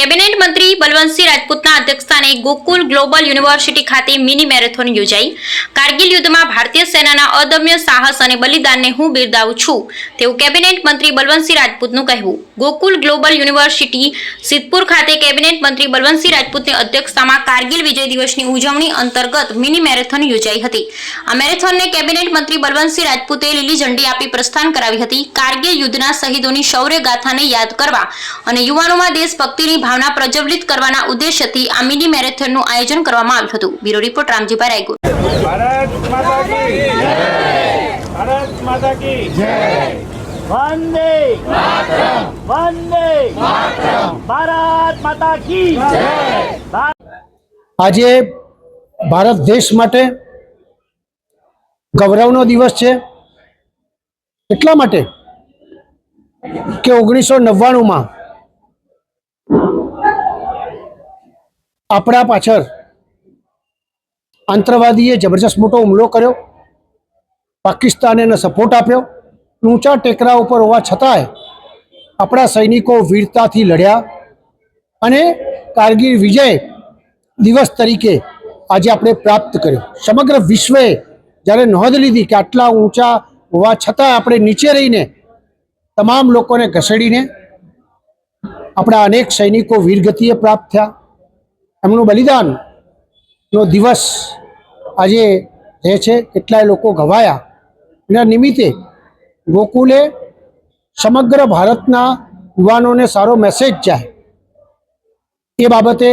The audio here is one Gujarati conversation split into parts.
કેબિનેટ મંત્રી બલવંતસિંહ રાજપૂતના અધ્યક્ષસ્થાને ગોકુલ ગ્લોબલ યુનિવર્સિટી ખાતે મિની મેરેથોન યોજાઈ. કારગિલ યુદ્ધમાં ભારતીય સેનાના અદમ્ય સાહસ અને બલિદાનને હું બિરદાવું છું, તેવું કેબિનેટ મંત્રી બલવંતસિંહ રાજપૂતનું કહેવું. ગોકુલ ગ્લોબલ યુનિવર્સિટી સિદ્ધપુર ખાતે કેબિનેટ મંત્રી બલવંતસિંહ રાજપૂતની અધ્યક્ષતામાં કારગિલ વિજય દિવસની ઉજવણી અંતર્ગત મિની મેરેથોન યોજાઈ હતી. આ મેરેથોનને કેબિનેટ મંત્રી બલવંતસિંહ રાજપૂતે લીલી ઝંડી આપી પ્રસ્થાન કરાવી હતી. કારગિલ યુદ્ધના શહીદોની શૌર્ય ગાથાને યાદ કરવા અને યુવાનોમાં દેશભક્તિની ભાવના પ્રજ્વલિત કરવાના ઉદ્દેશ્યથી આ મિની મેરેથોનનું આયોજન કરવામાં આવ્યું હતું. Bureau report Ramjibhai Raygur. Bharat માતા કી ભારત માતા કી વંદે વંદે ભારત માતા કી આજે ભારત દેશ માટે ગૌરવનો દિવસ છે. એટલા માટે કે ઓગણીસો નવ્વાણુંમાં આપણા પાછળ આંતરવાદીએ જબરજસ્ત મોટો હુમલો કર્યો. પાકિસ્તાને એને સપોર્ટ આપ્યો. ઊંચા ટેકરા ઉપર હોવા છતાંય આપણા સૈનિકો વીરતાથી લડ્યા અને કારગીલ વિજય દિવસ તરીકે આજે આપણે પ્રાપ્ત કર્યો. સમગ્ર વિશ્વએ જ્યારે નોંધ લીધી કે આટલા ઊંચા હોવા છતાં આપણે નીચે રહીને તમામ લોકોને ઘસેડીને આપણા અનેક સૈનિકો વીરગતિએ પ્રાપ્ત થયા. એમનું બલિદાનનો દિવસ આજે રહે છે. કેટલાય લોકો ઘવાયા એના નિમિત્તે ગોકુલે સમગ્ર ભારતના યુવાનોને સારો મેસેજ જાય. એ બાબતે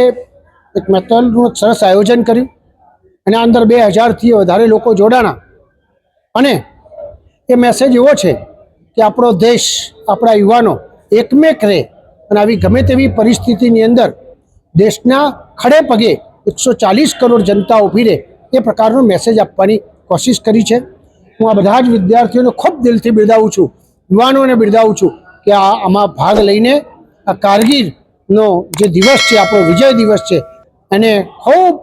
એક મેટલનું સરસ આયોજન કર્યું અને અંદર બે હજારથી વધારે લોકો જોડાણા. અને એ મેસેજ એવો છે કે આપણો દેશ, આપણા યુવાનો એકમેક રહે અને આવી ગમે તેવી પરિસ્થિતિની અંદર દેશના ખડે પગે એકસો ચાલીસ કરોડ જનતા ઊભી રહે એ પ્રકારનો મેસેજ આપવાની કોશિશ કરી છે. હું આ બધા જ વિદ્યાર્થીઓને ખૂબ દિલથી બિરદાવું છું, યુવાનોને બિરદાવું છું કે આ આમાં ભાગ લઈને આ કારગીરનો જે દિવસ છે, આપણો વિજય દિવસ છે, એને ખૂબ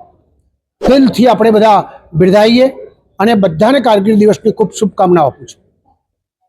દિલથી આપણે બધા બિરદાવીએ અને બધાને કારગીર દિવસની ખૂબ શુભકામનાઓ આપું છું.